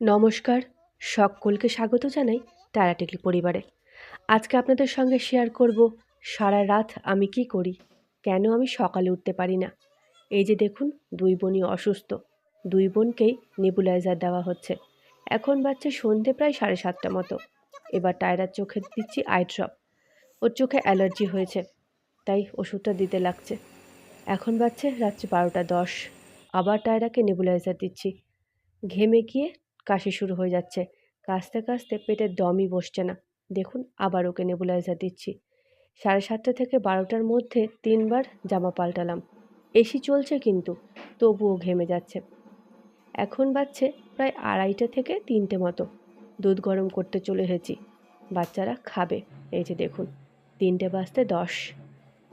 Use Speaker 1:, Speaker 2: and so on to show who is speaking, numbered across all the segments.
Speaker 1: নমস্কার, সকলকে স্বাগত জানাই ট্যারাটিকলি পরিবারে। আজকে আপনাদের সঙ্গে শেয়ার করব, সারা রাত আমি কি করি, কেন আমি সকালে উঠতে পারি না? এই যে দেখুন, দুই বোনই অসুস্থ, দুই বোনকেই নেবুলাইজার দেওয়া হচ্ছে। এখন বাচ্চা সন্ধে প্রায় সাড়ে সাতটা মতো। এবার টায়রার চোখে দিচ্ছি আই ড্রপ ওর চোখে অ্যালার্জি হয়েছে, তাই ওষুধটা দিতে লাগছে। এখন বাচ্চা রাত্রি বারোটা দশ, আবার টায়রাকে নেবুলাইজার দিচ্ছি। ঘেমে গিয়ে কাশি শুরু হয়ে যাচ্ছে। কাশতে কাশতে পেটের দমই বসছে না। দেখুন, আবার ওকে নেবুলাইজার দিচ্ছি। সাড়ে সাতটা থেকে বারোটার মধ্যে তিনবার জামা পাল্টালাম। এসি চলছে কিন্তু, তবুও ঘেমে যাচ্ছে। এখন বাচ্চে প্রায় আড়াইটা থেকে তিনটে মতো। দুধ গরম করতে চলে এসেছি। বাচ্চারা খাবে। এই যে দেখুন, তিনটে বাজতে দশ।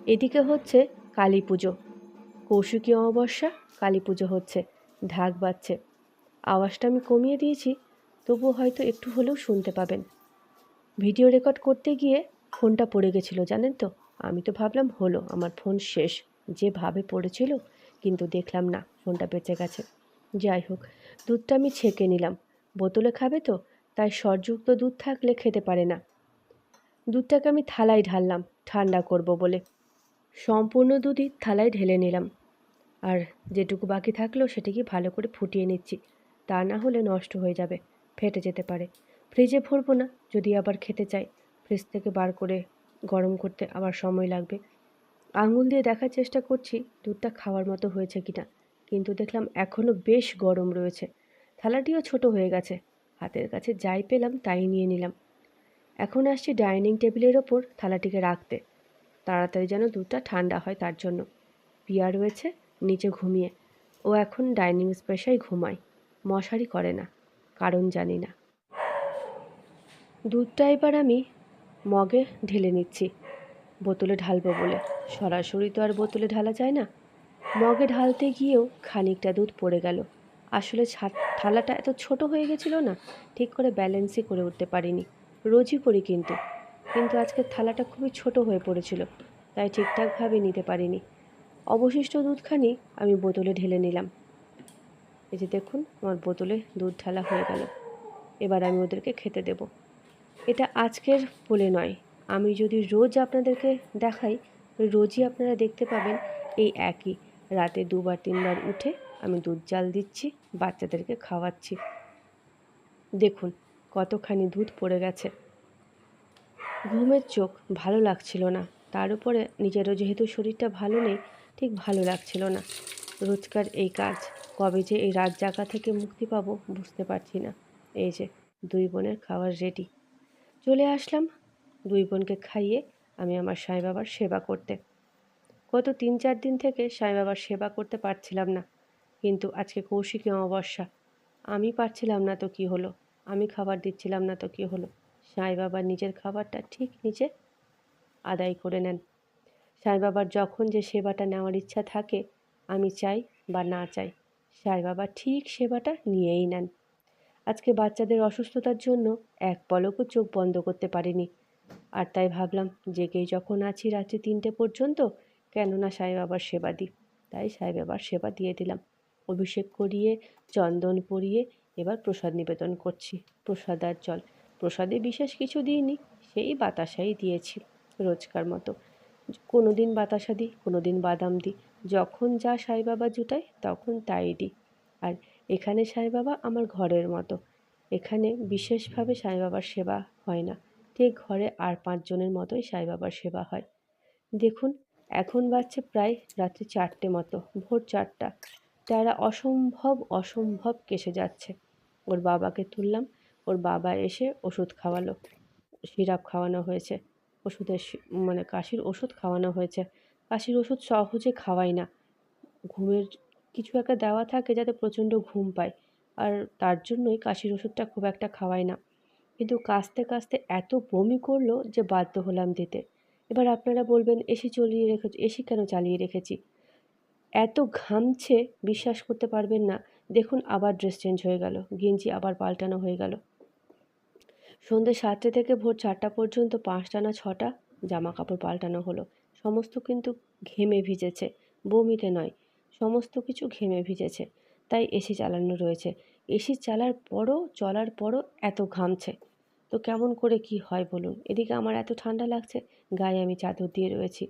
Speaker 1: এদিকে হচ্ছে কালী পুজো কৌশিকী অমাবস্যা কালী পুজো হচ্ছে। ঢাক বাজছে। আওয়াজটা আমি কমিয়ে দিয়েছি, তবুও হয়তো একটু হলেও শুনতে পাবেন। ভিডিও রেকর্ড করতে গিয়ে ফোনটা পড়ে গেছিল, জানেন তো? আমি তো ভাবলাম, হলো, আমার ফোন শেষ। যেভাবে পড়েছিল, কিন্তু দেখলাম না, ফোনটা বেঁচে গেছে। যাই হোক, দুধটা আমি ছেঁকে নিলাম। বোতলে খাবে তো, তাই সরযুক্ত দুধ থাকলে খেতে পারে না। দুধটাকে আমি থালায় ঢাললাম, ঠান্ডা করব বলে। সম্পূর্ণ দুধই থালায় ঢেলে নিলাম। আর যেটুকু বাকি থাকল, সেটিকে ভালো করে ফুটিয়ে নিচ্ছি। তা না হলে নষ্ট হয়ে যাবে, ফেটে যেতে পারে। ফ্রিজে ভরবো না, যদি আবার খেতে চাই। ফ্রিজ থেকে বার করে গরম করতে আবার সময় লাগবে। আঙুল দিয়ে দেখার চেষ্টা করছি, দুধটা খাওয়ার মতো হয়েছে কিনা কিন্তু দেখলাম এখনও বেশ গরম রয়েছে। থালাটিও ছোট হয়ে গেছে। হাতের কাছে যাই পেলাম, তাই নিয়ে নিলাম। এখন আসছি ডাইনিং টেবিলের ওপর থালাটিকে রাখতে। তাড়াতাড়ি যেন দুধটা ঠান্ডা হয় তার জন্য। পিয়া রয়েছে, নিচে ঘুমিয়ে। ও এখন ডাইনিং স্পেশাই ঘুমায়। মশারি করে না, কারণ জানি না। দুধটা এবার আমি মগে ঢেলে নিচ্ছি, বোতলে ঢালবো বলে। সরাসরি তো আর বোতলে ঢালা যায় না। মগে ঢালতে গিয়েও খানিকটা দুধ পড়ে গেল। আসলে থালাটা এত ছোট হয়ে গেছিল না, ঠিক করে ব্যালেন্সই করে উঠতে পারিনি। রোজই করি কিন্তু। কিন্তু আজকের থালাটা খুবই ছোট হয়ে পড়েছিল, তাই ঠিকঠাকভাবে নিতে পারিনি। অবশিষ্ট দুধখানি আমি বোতলে ঢেলে নিলাম। এই যে দেখুন, আমার বোতলে দুধ ঢালা হয়ে গেল। এবার আমি ওদেরকে খেতে দেব। এটা আজকের বলে নয়। আমি যদি রোজ আপনাদেরকে দেখাই, রোজই আপনারা দেখতে পাবেন এই একই। রাতে দুবার, তিনবার উঠে আমি দুধ জাল দিচ্ছি, বাচ্চাদেরকে খাওয়াচ্ছি। দেখুন, কতখানি দুধ পড়ে গেছে। ঘুমের চোখ ভালো লাগছিল না। তার উপরে নিজেরও যেহেতু শরীরটা ভালো নেই, ঠিক ভালো লাগছিল না। রোজকার এই কাজ কবে যে এই রাত জাগা থেকে মুক্তি পাবো বুঝতে পারছি না। এই যে, দুই বোনের খাবার রেডি চলে আসলাম দুই বোনকে খাইয়ে আমি আমার সাই বাবার সেবা করতে। গত তিন চার দিন থেকে সাই বাবার সেবা করতে পারছিলাম না। কিন্তু আজকে কৌশিকী অমাবস্যা। আমি পারছিলাম না তো কি হলো? আমি খাবার দিচ্ছিলাম না তো কি হলো? সাই বাবা নিজের খাবারটা ঠিক নিচে আদায় করে নেন। সাই বাবার যখন যে সেবাটা নেওয়ার ইচ্ছা থাকে, আমি চাই বা না চাই। সাই বাবা ঠিক সেবাটা নিয়েই নেন। আজকে বাচ্চাদের অসুস্থতার জন্য এক পলকও চোখ বন্ধ করতে পারিনি। আর তাই ভাবলাম, জেগেই যখন আছি রাত্রি তিনটে পর্যন্ত, কেননা সাই বাবার সেবা দিই। তাই সাই বাবার সেবা দিয়ে দিলাম। অভিষেক করিয়ে, চন্দন পরিয়ে এবার প্রসাদ নিবেদন করছি। প্রসাদ আর জল। প্রসাদে বিশেষ কিছু দিইনি, সেই বাতাসাই দিয়েছি রোজকার মতো। কোনো দিন বাতাসা দিই কোনো দিন বাদাম দিই। যখন যা সাই বাবা জুটাই তখন তাই দিই আর এখানে সাই বাবা আমার ঘরের মতো। এখানে বিশেষভাবে সাই বাবার সেবা হয় না। ঠিক ঘরে আর পাঁচজনের মতোই সাই বাবার সেবা হয়। দেখুন, এখন বাচ্চা প্রায় রাত্রি চারটে মতো, ভোর চারটা। তারা অসম্ভব অসম্ভব কেসে যাচ্ছে। ওর বাবাকে তুললাম, ওর বাবা এসে ওষুধ খাওয়ালো। সিরাপ খাওয়ানো হয়েছে। ওষুধের মানে কাশির ওষুধ খাওয়ানো হয়েছে। কাশির ওষুধ সহজে খাওয়াই না। ঘুমের কিছু একটা দেওয়া থাকে যাতে প্রচণ্ড ঘুম পায়। আর তার জন্যই কাশির ওষুধটা খুব একটা খাওয়াই না। কিন্তু কাশতে কাশতে এত বমি করল যে বাধ্য হলাম দিতে। এবার আপনারা বলবেন, এসি চলিয়ে রেখে, এসি কেন চালিয়ে রেখেছি? এত ঘামছে, বিশ্বাস করতে পারবেন না। দেখুন, আবার ড্রেস চেঞ্জ হয়ে গেল, গেঞ্জি আবার পাল্টানো হয়ে গেল। সন্ধ্যে সাতটা থেকে ভোর চারটা পর্যন্ত পাঁচটা না ছটা জামা কাপড় পাল্টানো হলো। সমস্ত কিন্তু ঘেমে ভিজেছে, বমিতে নয়, সমস্ত কিছু ঘেমে ভিজেছে, তাই এসি চালানো রয়েছে। এসি চালার পরও, চলার পরও এত ঘামছে। তো কেমন করে কি হয় বলুন? এদিকে আমার এত ঠান্ডা লাগছে, গায়ে আমি চাদর দিয়ে রয়েছি।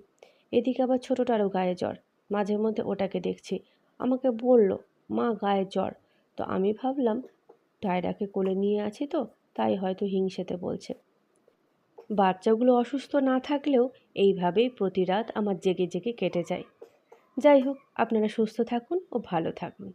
Speaker 1: এদিকে আবার ছোটোটারও গায়ে জ্বর, মাঝে মধ্যে ওটাকে দেখছি। আমাকে বলল, মা, গায়ে জ্বর। তো আমি ভাবলাম, টায়রাকে কোলে নিয়ে আছি তো, তাই হয়তো হিংসেতে বলছে। বাচ্চাগুলো অসুস্থ না থাকলেও এইভাবেই প্রতি রাত আমার জেগে জেগে কেটে যায়। যাই হোক, আপনারা সুস্থ থাকুন ও ভালো থাকুন।